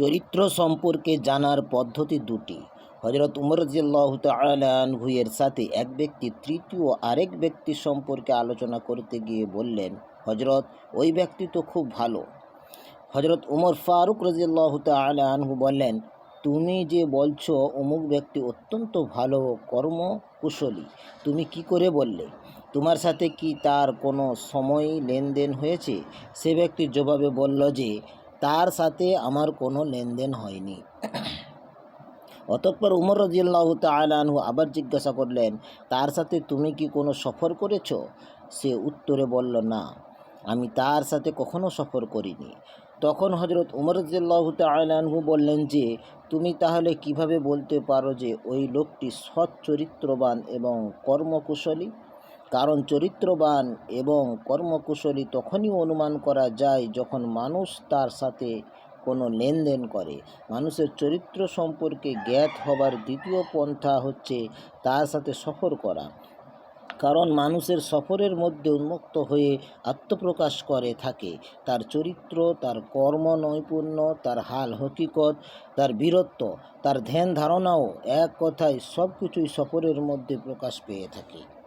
চরিত্র সম্পর্কে জানার পদ্ধতি দুটি। হজরত উমর রাজিয়াল্লাহ তালানহুয়ের সাথে এক ব্যক্তি তৃতীয় আরেক ব্যক্তি সম্পর্কে আলোচনা করতে গিয়ে বললেন হজরত ওই ব্যক্তি তো খুব ভালো। হজরত উমর ফারুক রাজিয়াল্লাহ তালানহু বললেন, তুমি যে বলছো অমুক ব্যক্তি অত্যন্ত ভালো, কর্মকুশলী। তুমি কি করে বললে? তোমার সাথে কি তার কোনো সময় লেনদেন হয়েছে? সে ব্যক্তি জবাবে বলল যে তার সাথে আমার কোনো লেনদেন হয়নি। অতঃপর উমর রাজিয়াল্লাহ তালানহু আবার জিজ্ঞাসা করলেন, তার সাথে তুমি কি কোনো সফর করেছ? সে উত্তরে বলল, না, আমি তার সাথে কখনো সফর করিনি। তখন হজরত উমর রাজিয়াল্লাহ তালানহু বললেন যে, তুমি তাহলে কীভাবে বলতে পারো যে ওই লোকটি সৎ চরিত্রবান এবং কর্মকুশলী? কারণ চরিত্রবান এবং কর্মকুশলী তখনই অনুমান করা যায় যখন মানুষ তার সাথে কোনো লেনদেন করে। মানুষের চরিত্র সম্পর্কে জ্ঞাত হবার দ্বিতীয় পন্থা হচ্ছে তার সাথে সফর করা। কারণ মানুষের সফরের মধ্যে উন্মুক্ত হয়ে আত্মপ্রকাশ করে, থাকে। তার চরিত্র, তার কর্ম নৈপুণ্য, তার হাল হকিকত, তার বীরত্ব, তার ধ্যান ধারণাও এক কথায় সব কিছুই সফরের মধ্যে প্রকাশ পেয়ে থাকে।